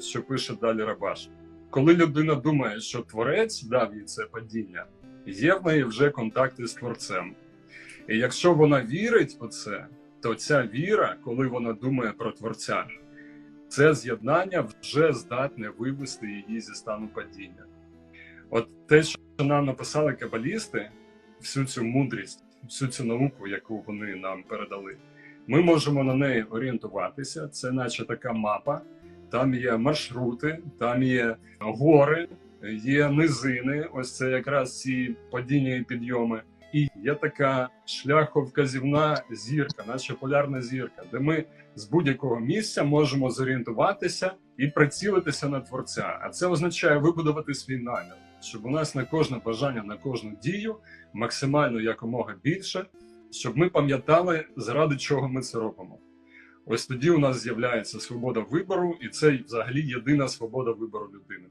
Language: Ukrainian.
що пише далі Рабаш. Коли людина думає, що творець дав їй це падіння, є в неї вже контакти з творцем. І якщо вона вірить у це, то ця віра, коли вона думає про творця, це з'єднання вже здатне вивести її зі стану падіння. От те, що нам написали кабалісти, всю цю мудрість, всю цю науку, яку вони нам передали, ми можемо на неї орієнтуватися. Це наче така мапа. Там є маршрути, там є гори, є низини. Ось це якраз ці падіння і підйоми. І є така шляховказівна зірка, наче полярна зірка, де ми з будь-якого місця можемо зорієнтуватися і прицілитися на творця. А це означає вибудувати свій намір, щоб у нас на кожне бажання, на кожну дію максимально якомога більше, щоб ми пам'ятали, заради чого ми це робимо. Ось тоді у нас з'являється свобода вибору, і це взагалі єдина свобода вибору людини.